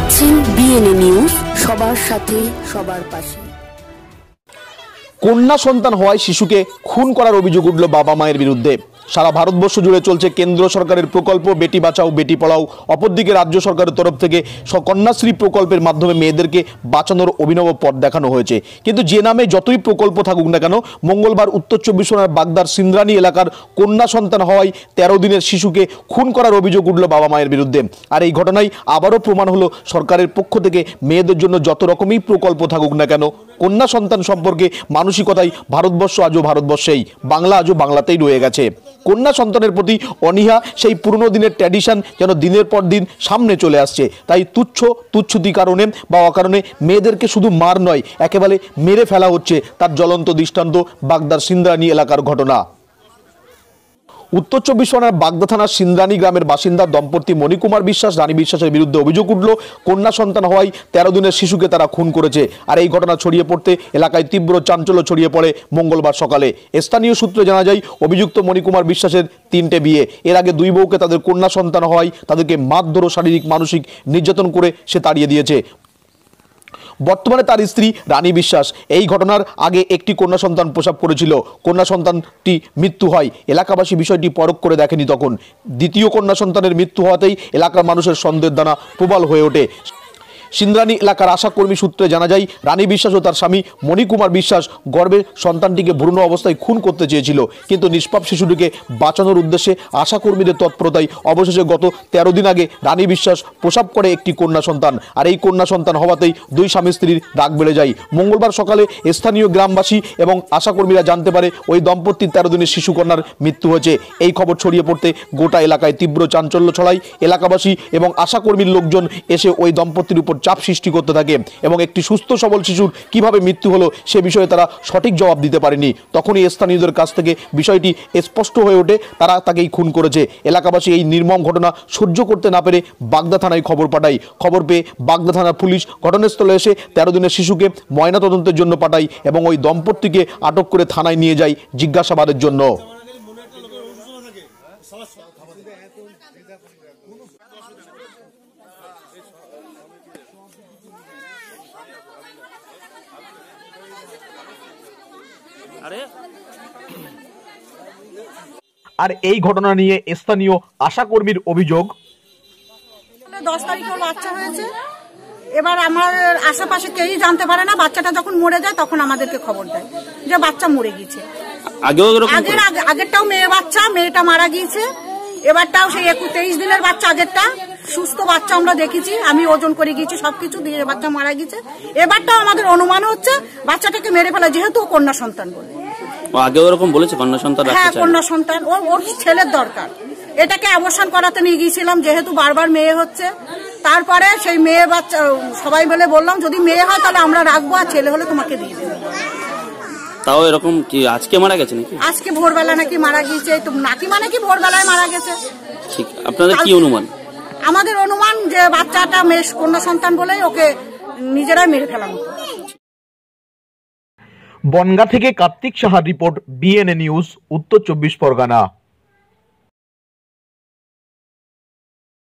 দেখছেন BNA news সবার সাথে, সবার পাশে। কন্যা সন্তান হওয়ায় শিশুকে খুন করার অভিযোগ উঠল বাবা মায়ের বিরুদ্ধে। সারা ভারতবর্ষ জুড়ে চলছে কেন্দ্র সরকারের প্রকল্প, বেটি বাঁচাও, বেটি পড়াও। অপরদিকে রাজ্য সরকারের তরফ থেকে কন্যাশ্রী প্রকল্পের মাধ্যমে মেয়েদেরকে বাঁচানোর অভিনব পথ দেখানো হয়েছে। কিন্তু যে নামে যতই প্রকল্প থাকুক না কেন, মঙ্গলবার উত্তর চব্বিশ পরগনার বাগদার সিন্দ্রানী এলাকার কন্যা সন্তান হওয়ায় তেরো দিনের শিশুকে খুন করার অভিযোগ উঠল বাবা মায়ের বিরুদ্ধে। আর এই ঘটনায় আবারও প্রমাণ হলো সরকারের পক্ষ থেকে মেয়েদের জন্য যত রকমই প্রকল্প থাকুক না কেন, কন্যা সন্তান সম্পর্কে মানসিকতাই ভারতবর্ষ আজও ভারতবর্ষেই, বাংলা আজও বাংলাতেই রয়ে গেছে। কন্যা সন্তানের প্রতি অনীহা, সেই পুরনো দিনের ট্র্যাডিশান যেন দিনের পর দিন সামনে চলে আসছে। তাই তুচ্ছ, তুচ্ছতি কারণে বা অকারণে মেয়েদেরকে শুধু মার নয়, একেবারে মেরে ফেলা হচ্ছে তার জ্বলন্ত দৃষ্টান্ত বাগদার সিন্দ্রানি এলাকার ঘটনা। উত্তর চব্বিশ পরগনার বাগদা থানার সিন্দ্রানী গ্রামের বাসিন্দা দম্পতি মণিকুমার বিশ্বাস, রানী বিশ্বাসের বিরুদ্ধে অভিযোগ উঠল, কন্যা সন্তান হওয়ায় তেরো দিনের শিশুকে তারা খুন করেছে। আর এই ঘটনা ছড়িয়ে পড়তে এলাকায় তীব্র চাঞ্চল্য ছড়িয়ে পড়ে মঙ্গলবার সকালে। স্থানীয় সূত্রে জানা যায়, অভিযুক্ত মণিকুমার বিশ্বাসের তিনটে বিয়ে। এর আগে দুই বউকে তাদের কন্যা সন্তান হওয়ায় তাদেরকে মারধর শারীরিক, মানসিক নির্যাতন করে সে তাড়িয়ে দিয়েছে। বর্তমানে তার স্ত্রী রানী বিশ্বাস। এই ঘটনার আগে একটি কন্যা সন্তান প্রসাব করেছিল। কন্যা সন্তানটি মৃত্যু হয়। এলাকাবাসী বিষয়টি পরখ করে দেখেনি তখন। দ্বিতীয় কন্যা সন্তানের মৃত্যু হওয়াতেই এলাকার মানুষের সন্দেহ দানা প্রবল হয়ে ওঠে। সিন্দ্রানী এলাকার আশাকর্মী সূত্রে জানা যায়, রানী বিশ্বাস ও তার স্বামী মণিকুমার বিশ্বাস গর্ভে সন্তানটিকে ভ্রূণ অবস্থায় খুন করতে চেয়েছিল। কিন্তু নিষ্পাপ শিশুটিকে বাঁচানোর উদ্দেশ্যে আশাকর্মীদের তৎপরতায় অবশেষে গত তেরো দিন আগে রানী বিশ্বাস প্রসাব করে একটি কন্যা সন্তান। আর এই কন্যা সন্তান হওয়াতেই দুই স্বামী স্ত্রীর রাগ বেড়ে যায়। মঙ্গলবার সকালে স্থানীয় গ্রামবাসী এবং আশাকর্মীরা জানতে পারে, ওই দম্পতির তেরো দিনের শিশু কন্যার মৃত্যু হয়েছে। এই খবর ছড়িয়ে পড়তে গোটা এলাকায় তীব্র চাঞ্চল্য ছড়ায়। এলাকাবাসী এবং আশাকর্মীর লোকজন এসে ওই দম্পতির উপর চাপ সৃষ্টি করতে থাকে এবং একটি সুস্থ সবল শিশুর কীভাবে মৃত্যু হলো সে বিষয়ে তারা সঠিক জবাব দিতে পারেনি। তখনই স্থানীয়দের কাছ থেকে বিষয়টি স্পষ্ট হয়ে ওঠে। তারা তাকেই খুন করেছে। এলাকাবাসী এই নির্মম ঘটনা সহ্য করতে না পেরে বাগদা থানায় খবর পাঠায়। খবর পেয়ে বাগদা থানার পুলিশ ঘটনাস্থলে এসে তেরো দিনের শিশুকে ময়নাতদন্তের জন্য পাঠায় এবং ওই দম্পতিকে আটক করে থানায় নিয়ে যায় জিজ্ঞাসাবাদের জন্য। আর। এই ঘটনা নিয়ে স্থানীয় আশাকর্মীর অভিযোগ। দশ তারিখে বাচ্চা হয়েছে। এবার আমার আশেপাশে কেউই জানতে পারে না বাচ্চাটা যখন মরে যায় তখন আমাদেরকে খবর দেয় যে বাচ্চা মরে গিয়েছে আগেও এরকম আগের আগেরটাও মেয়ে বাচ্চা মেয়েটা মারা গিয়েছে। এবারটাও সেই একুশ তেইশ দিনের বাচ্চা আগেরটা। সুস্থ বাচ্চা আমরা দেখেছি আমি ওজন করে গিয়েছি সবকিছু দিয়ে বাচ্চা মারা গিয়েছে। এবারটাও আমাদের অনুমান হচ্ছে বাচ্চাটাকে মেরে ফেলা যেহেতু কন্যা সন্তান বলে। আগেও এরকম বলেছে কন্যা সন্তান হ্যাঁ। কন্যা সন্তান। ওর ওর ছেলের দরকার। এটাকে অবসান করাতে নিয়ে গিয়েছিলাম যেহেতু বারবার মেয়ে হচ্ছে। তারপরে সেই মেয়ে বাচ্চা সবাই বলে বললাম যদি মেয়ে হয় তাহলে আমরা রাখব আর ছেলে হলে তোমাকে দিয়ে দেবো। তাও এরকম কি আজকে মারা গেছে নাকি? আজকে ভোরবেলা নাকি মারা গিয়েছে তো নাকি মানে কি ভোরবেলায় মারা গেছে। ঠিক আপনাদের কি অনুমান? আমাদের অনুমান যে বাচ্চাটা মেষ কন্যা সন্তান বলেই ওকে নিজেরাই মেরে ফেলানো। বনগা থেকে কার্তিক সাহার রিপোর্ট বিএনএ নিউজ উত্তর চব্বিশ পরগনা।